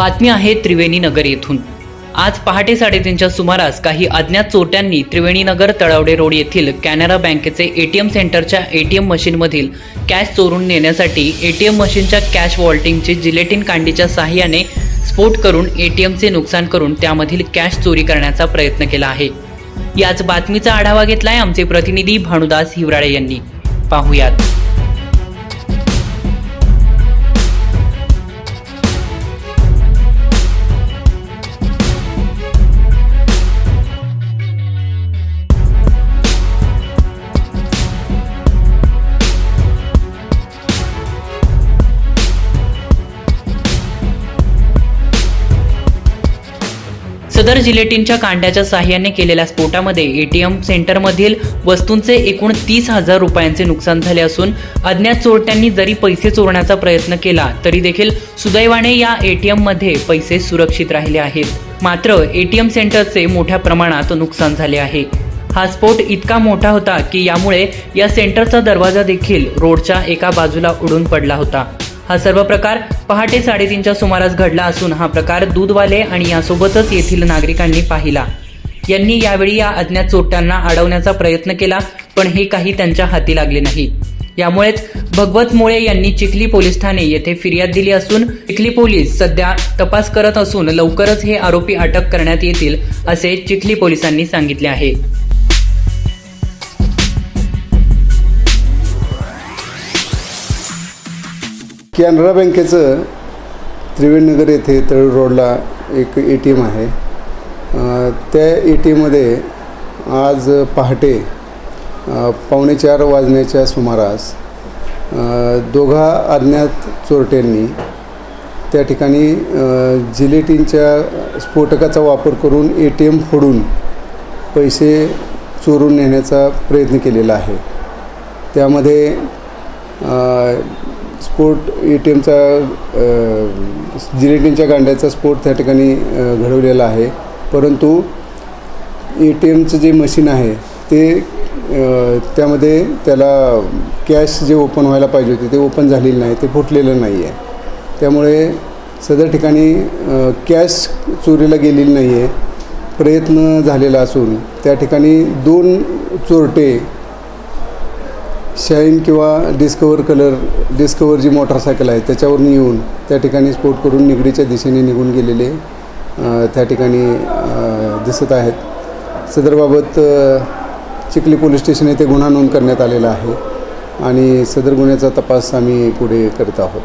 बातमी आहे त्रिवेणी नगर येथून. आज पहाटे साडेतीनच्या सुमारास काही अज्ञात चोट्यांनी त्रिवेणी नगर रोड येथील कॅनरा बँकेचे एटीएम सेंटरच्या एटीएम मशीनमधील कॅश चोरून नेण्यासाठी एटीएम मशीनच्या कॅश वॉल्टिंगची जिलेटिन कांडीच्या सहाय्याने स्फोट करून एटीएमचे नुकसान करून त्यामधील कॅश चोरी करण्याचा प्रयत्न केला आहे. याच बातमीचा आढावा घेतलाय आमचे प्रतिनिधी भानुदास हिवराळे यांनी. पाहुयात. सदर जिलेटिनच्या कांड्याच्या साह्याने केलेल्या स्फोटामध्ये एटीएम सेंटरमधील वस्तूंचे एकूण तीस हजार रुपयांचे नुकसान झाले असून अज्ञात चोरट्यांनी जरी पैसे चोरण्याचा प्रयत्न केला तरी देखील सुदैवाने या ए टी एममध्ये पैसे सुरक्षित राहिले आहेत. मात्र एटीएम सेंटरचे मोठ्या प्रमाणात नुकसान झाले आहे. हा स्फोट इतका मोठा होता की यामुळे या सेंटरचा दरवाजा देखील रोडच्या एका बाजूला उडून पडला होता. हा सर्व प्रकार पहाटे साडेतीनच्या सुमारास घडला असून हा प्रकार दूधवाले आणि यासोबतच येथील नागरिकांनी पाहिला. यांनी यावेळी या अज्ञात चोरट्यांना अडवण्याचा प्रयत्न केला पण हे काही त्यांच्या हाती लागले नाही. यामुळेच भगवत मोळे यांनी चिखली पोलीस ठाणे येथे फिर्याद दिली असून चिखली पोलीस सध्या तपास करत असून लवकरच हे आरोपी अटक करण्यात येतील असे चिखली पोलिसांनी सांगितले आहे. कॅनरा बँकेचं त्रिवेणीनगर येथे तळू रोडला एक ए टी एम आहे. त्या ए टी एममध्ये आज पहाटे पावणे चार वाजण्याच्या सुमारास दोघा अज्ञात चोरट्यांनी त्या ठिकाणी जिलेटिनच्या स्फोटकाचा वापर करून ए टी एम फोडून पैसे चोरून नेण्याचा प्रयत्न केलेला आहे. त्यामध्ये स्फोट ए टी एमचा जिलेटिनच्या गांड्याचा स्फोट त्या ठिकाणी घडवलेला आहे. परंतु ए टी एमचं जे मशीन आहे ते त्यामध्ये त्याला कॅश जे ओपन व्हायला पाहिजे होते ते ओपन झालेलं नाही ते फुटलेलं नाही आहे त्यामुळे सदर ठिकाणी कॅश चोरीला गेलेली नाही आहे प्रयत्न झालेला असून त्या ठिकाणी दोन चोरटे शाईन किंवा डिस्कवर कलर डिस्कवर जी मोटरसायकल आहे त्याच्यावरून येऊन त्या ठिकाणी स्फोट करून निगडीच्या दिशेने निघून गेलेले त्या ठिकाणी दिसत आहेत. सदरबाबत चिखली पोलीस स्टेशन येथे गुन्हा नोंद करण्यात आलेला आहे आणि सदर गुन्ह्याचा तपास आम्ही पुढे करत आहोत.